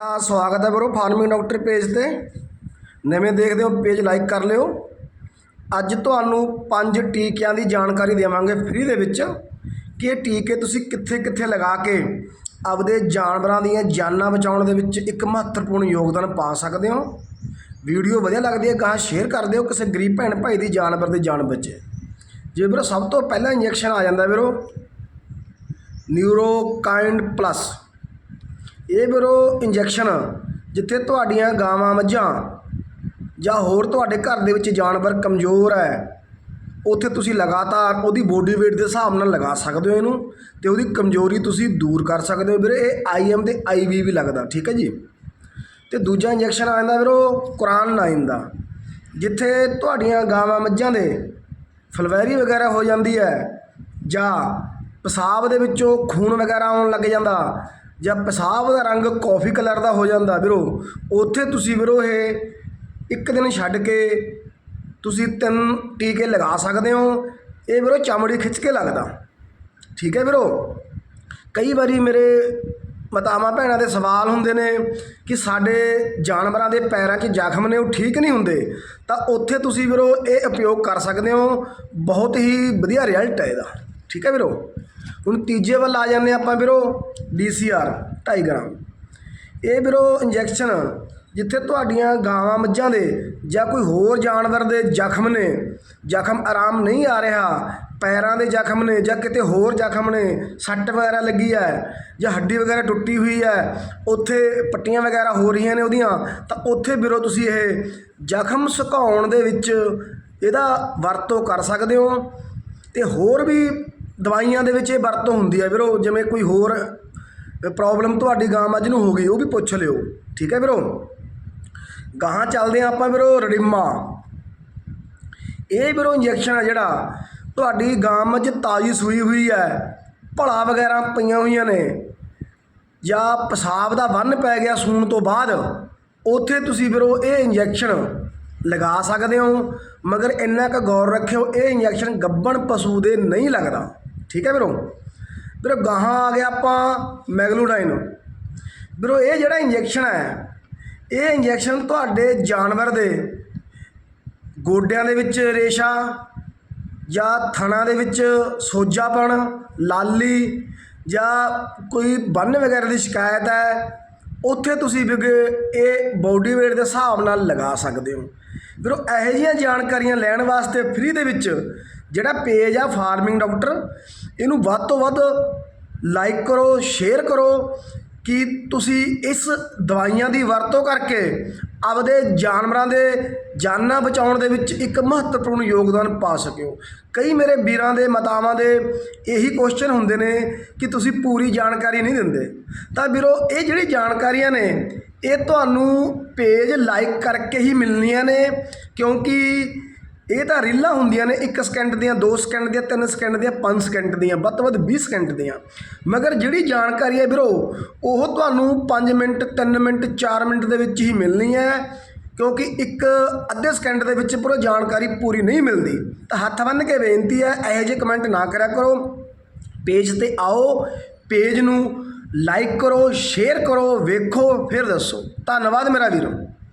ਆ ਸਵਾਗਤ ਹੈ ਬਰੋ ਫਾਰਮਿੰਗ ਡਾਕਟਰ ਪੇਜ ਤੇ। ਨਵੇਂ ਦੇਖਦੇ ਹੋ, ਪੇਜ ਲਾਈਕ ਕਰ ਲਿਓ। ਅੱਜ ਤੁਹਾਨੂੰ ਪੰਜ ਟੀਕਿਆਂ ਦੀ ਜਾਣਕਾਰੀ ਦੇਵਾਂਗੇ ਫ੍ਰੀ ਦੇ ਵਿੱਚ ਕਿ ਇਹ ਟੀਕੇ ਤੁਸੀਂ ਕਿੱਥੇ ਕਿੱਥੇ ਲਗਾ ਕੇ ਆਪਦੇ ਜਾਨਵਰਾਂ ਦੀਆਂ ਜਾਨਾਂ ਬਚਾਉਣ ਦੇ ਵਿੱਚ ਇੱਕ ਮਹੱਤਵਪੂਰਨ ਯੋਗਦਾਨ ਪਾ ਸਕਦੇ ਹੋ। ਵੀਡੀਓ ਵਧੀਆ ਲੱਗਦੀ ਹੈ ਗਾਂ ਸ਼ੇਅਰ ਕਰ ਦਿਓ, ਕਿਸੇ ਗਰੀਬ ਭੈਣ ਭਾਈ ਦੀ ਜਾਨਵਰ ਦੀ ਜਾਨ ਬਚੇ। ਜੇ ਵੀਰੋ, ਸਭ ਤੋਂ ਪਹਿਲਾਂ ਇੰਜੈਕਸ਼ਨ ਆ ਜਾਂਦਾ ਵੀਰੋ। ਨਿਊਰੋਕਾਈਂਡ ਪਲੱਸ ਇਹ ਵੀਰੋ ਇੰਜੈਕਸ਼ਨ ਜਿੱਥੇ ਤੁਹਾਡੀਆਂ ਗਾਵਾਂ ਮੱਝਾਂ ਜਾਂ ਹੋਰ ਤੁਹਾਡੇ ਘਰ ਦੇ ਵਿੱਚ ਜਾਨਵਰ ਕਮਜ਼ੋਰ ਹੈ, ਉੱਥੇ ਤੁਸੀਂ ਲਗਾਤਾਰ ਉਹਦੀ ਬੋਡੀ weight ਦੇ ਹਿਸਾਬ ਨਾਲ ਲਗਾ ਸਕਦੇ ਹੋ ਇਹਨੂੰ ਤੇ ਉਹਦੀ ਕਮਜ਼ੋਰੀ ਤੁਸੀਂ ਦੂਰ ਕਰ ਸਕਦੇ ਹੋ ਵੀਰੇ, ਇਹ ਆਈਐਮ ਤੇ ਆਈਵੀ ਵੀ ਲੱਗਦਾ, ਠੀਕ ਹੈ ਜੀ। ਤੇ ਦੂਜਾ ਇੰਜੈਕਸ਼ਨ ਆ ਜਾਂਦਾ ਵੀਰੋ ਕੁਰਾਨ 9 ਦਾ, ਜਿੱਥੇ ਤੁਹਾਡੀਆਂ ਗਾਵਾਂ ਮੱਝਾਂ ਦੇ ਫਲਵੈਰੀ ਵਗੈਰਾ ਹੋ ਜਾਂਦੀ ਹੈ ਜਾਂ ਪਿਸ਼ਾਬ ਦੇ ਵਿੱਚੋਂ ਖੂਨ ਵਗੈਰਾ ਆਉਣ ਲੱਗ ਜਾਂਦਾ ਜਾਂ ਪਿਸ਼ਾਬ ਦਾ ਰੰਗ ਕੌਫੀ ਕਲਰ ਦਾ ਹੋ ਜਾਂਦਾ ਵੀਰੋ, ਉੱਥੇ ਤੁਸੀਂ ਵੀਰੋ ਇਹ ਇੱਕ ਦਿਨ ਛੱਡ ਕੇ ਤੁਸੀਂ ਤਿੰਨ ਟੀਕੇ ਲਗਾ ਸਕਦੇ ਹੋ, ਇਹ ਵੀਰੋ ਚਮੜੀ ਖਿੱਚ ਕੇ ਲੱਗਦਾ। ਠੀਕ ਹੈ ਵੀਰੋ? ਕਈ ਵਾਰੀ ਮੇਰੇ ਮਾਤਾਵਾਂ ਭੈਣਾਂ ਦੇ ਸਵਾਲ ਹੁੰਦੇ ਨੇ ਕਿ ਸਾਡੇ ਜਾਨਵਰਾਂ ਦੇ ਪੈਰਾਂ 'ਚ ਜ਼ਖਮ ਨੇ, ਉਹ ਠੀਕ ਨਹੀਂ ਹੁੰਦੇ। ਤਾਂ ਉੱਥੇ ਤੁਸੀਂ ਵੀਰੋ ਇਹ ਉਪਯੋਗ ਕਰ ਸਕਦੇ ਹੋ, ਬਹੁਤ ਹੀ ਵਧੀਆ ਰਿਜ਼ਲਟ ਹੈ ਇਹਦਾ। ਠੀਕ ਹੈ ਵੀਰੋ? ਹੁਣ ਤੀਜੇ ਵੱਲ ਆ ਜਾਂਦੇ ਆਪਾਂ ਵੀਰੋ ਡੀਸੀਆਰ 2.5 ਗ੍ਰਾਮ। ਇਹ ਵੀਰੋ ਇੰਜੈਕਸ਼ਨ ਜਿੱਥੇ ਤੁਹਾਡੀਆਂ ਗਾਵਾਂ, ਮੱਝਾਂ ਦੇ ਜਾਂ ਕੋਈ ਹੋਰ ਜਾਨਵਰ ਦੇ ਜ਼ਖਮ ਨੇ, ਜ਼ਖਮ ਆਰਾਮ ਨਹੀਂ ਆ ਰਿਹਾ, ਪੈਰਾਂ ਦੇ ਜ਼ਖਮ ਨੇ ਜਾਂ ਕਿਤੇ ਹੋਰ ਜ਼ਖਮ ਨੇ, ਸੱਟ ਵਗੈਰਾ ਲੱਗੀ ਹੈ ਜਾਂ ਹੱਡੀ ਵਗੈਰਾ ਟੁੱਟੀ ਹੋਈ ਹੈ, ਉੱਥੇ ਪੱਟੀਆਂ ਵਗੈਰਾ ਹੋ ਰਹੀਆਂ ਨੇ ਉਹਦੀਆਂ, ਤਾਂ ਉੱਥੇ ਵੀਰੋ ਤੁਸੀਂ ਇਹ ਜ਼ਖਮ ਸੁਕਾਉਣ ਦੇ ਵਿੱਚ ਇਹਦਾ ਵਰਤੋਂ ਕਰ ਸਕਦੇ ਹੋ। ਤੇ ਹੋਰ ਵੀ ਦਵਾਈਆਂ ਦੇ ਵਿੱਚ ਇਹ ਵਰਤੋਂ ਹੁੰਦੀ ਹੈ ਵੀਰੋ, ਜਿਵੇਂ ਕੋਈ ਹੋਰ ਪ੍ਰੋਬਲਮ ਤੁਹਾਡੀ ਗਾਂ ਮੱਝ ਨੂੰ ਹੋ ਗਈ, ਉਹ ਵੀ ਪੁੱਛ ਲਿਓ। ਠੀਕ ਹੈ ਵੀਰੋ? ਗਾਹਾਂ ਚੱਲਦੇ ਹਾਂ ਆਪਾਂ ਵੀਰੋ, ਰੜਿਮਾ। ਇਹ ਵੀਰੋ ਇੰਜੈਕਸ਼ਨ ਆ ਜਿਹੜਾ, ਤੁਹਾਡੀ ਗਾਂ ਮੱਝ ਤਾਜ਼ੀ ਸੂਈ ਹੋਈ ਹੈ, ਭਲਾ ਵਗੈਰਾ ਪਈਆਂ ਹੋਈਆਂ ਨੇ, ਜਾਂ ਪਿਸ਼ਾਬ ਦਾ ਬੰਨ ਪੈ ਗਿਆ ਸੂਣ ਤੋਂ ਬਾਅਦ, ਉੱਥੇ ਤੁਸੀਂ ਵੀਰੋ ਇਹ ਇੰਜੈਕਸ਼ਨ ਲਗਾ ਸਕਦੇ ਹੋ, ਮਗਰ ਇੰਨਾ ਕੁ ਗੌਰ ਰੱਖਿਓ, ਇਹ ਇੰਜੈਕਸ਼ਨ ਗੱਬਣ ਪਸ਼ੂ ਦੇ ਨਹੀਂ ਲੱਗਦਾ। ਠੀਕ ਹੈ ਵੀਰੋ? ਵੀਰੋ, ਗਾਹਾਂ ਆ ਗਿਆ ਆਪਾਂ ਮੈਗਲੂਡਾਈਨ। ਵੀਰੋ, ਇਹ ਜਿਹੜਾ ਇੰਜੈਕਸ਼ਨ ਹੈ, ਇਹ ਇੰਜੈਕਸ਼ਨ ਤੁਹਾਡੇ ਜਾਨਵਰ ਦੇ ਗੋਡਿਆਂ ਦੇ ਵਿੱਚ ਰੇਸ਼ਾ ਜਾਂ ਥਣਾ ਦੇ ਵਿੱਚ ਸੋਜਾਪਣ, ਲਾਲੀ ਜਾਂ ਕੋਈ ਬੰਨ ਵਗੈਰਾ ਦੀ ਸ਼ਿਕਾਇਤ ਹੈ, ਉੱਥੇ ਤੁਸੀਂ ਵੀ ਇਹ ਬੋਡੀ weight ਦੇ ਹਿਸਾਬ ਨਾਲ ਲਗਾ ਸਕਦੇ ਹੋ। ਵੀਰੋ, ਇਹੋ ਜਿਹੀਆਂ ਜਾਣਕਾਰੀਆਂ ਲੈਣ ਵਾਸਤੇ ਫ੍ਰੀ ਦੇ ਵਿੱਚ ਜਿਹੜਾ ਪੇਜ ਆ ਫਾਰਮਿੰਗ ਡਾਕਟਰ ਇਹਨੂੰ ਵੱਧ ਤੋਂ ਵੱਧ ਲਾਈਕ ਕਰੋ ਸ਼ੇਅਰ ਕਰੋ ਕਿ ਤੁਸੀਂ ਇਸ ਦਵਾਈਆਂ ਦੀ ਵਰਤੋਂ ਕਰਕੇ ਆਪਦੇ ਜਾਨਵਰਾਂ ਦੇ ਜਾਨਾਂ ਬਚਾਉਣ ਦੇ ਵਿੱਚ ਇੱਕ ਮਹੱਤਵਪੂਰਨ ਯੋਗਦਾਨ ਪਾ ਸਕਿਓ ਕਈ ਮੇਰੇ ਵੀਰਾਂ ਦੇ ਮਾਤਾਵਾਂ ਦੇ ਇਹੀ ਕੁਐਸਚਨ ਹੁੰਦੇ ਨੇ ਕਿ ਤੁਸੀਂ ਪੂਰੀ ਜਾਣਕਾਰੀ ਨਹੀਂ ਦਿੰਦੇ। ਤਾਂ ਵੀਰੋ, ਇਹ ਜਿਹੜੀ ਜਾਣਕਾਰੀਆਂ ਨੇ ਇਹ ਤੁਹਾਨੂੰ ਪੇਜ ਲਾਈਕ ਕਰਕੇ ਹੀ ਮਿਲਣੀਆਂ ਨੇ, ਕਿਉਂਕਿ ਇਹ ਤਾਂ ਰੀਲਾਂ ਹੁੰਦੀਆਂ ਨੇ 1 ਸਕਿੰਟ ਦੀਆਂ 2 ਸਕਿੰਟ ਦੀਆਂ 3 ਸਕਿੰਟ ਦੀਆਂ 5 ਸਕਿੰਟ ਦੀਆਂ, ਵੱਧ ਤੋਂ ਵੱਧ 20 ਸਕਿੰਟ ਦੀਆਂ। ਮਗਰ ਜਿਹੜੀ ਜਾਣਕਾਰੀ ਹੈ ਵੀਰੋ, ਉਹ ਤੁਹਾਨੂੰ 5 ਮਿੰਟ 3 ਮਿੰਟ 4 ਮਿੰਟ ਦੇ ਵਿੱਚ ਹੀ ਮਿਲਣੀ ਹੈ, ਕਿਉਂਕਿ ਇੱਕ ਅੱਧੇ ਸਕਿੰਟ ਦੇ ਵਿੱਚ ਪੂਰੀ ਜਾਣਕਾਰੀ ਪੂਰੀ ਨਹੀਂ ਮਿਲਦੀ। ਤਾਂ ਹੱਥ ਬੰਨ੍ਹ ਕੇ ਬੇਨਤੀ ਹੈ, ਇਹੋ ਜਿਹੇ ਕਮੈਂਟ ਨਾ ਕਰਿਆ ਕਰੋ। ਪੇਜ ਤੇ ਆਓ ਪੇਜ ਨੂੰ ਲਾਈਕ ਕਰੋ ਸ਼ੇਅਰ ਕਰੋ ਵੇਖੋ ਫਿਰ ਦੱਸੋ। ਧੰਨਵਾਦ ਮੇਰਾ ਵੀਰੋ।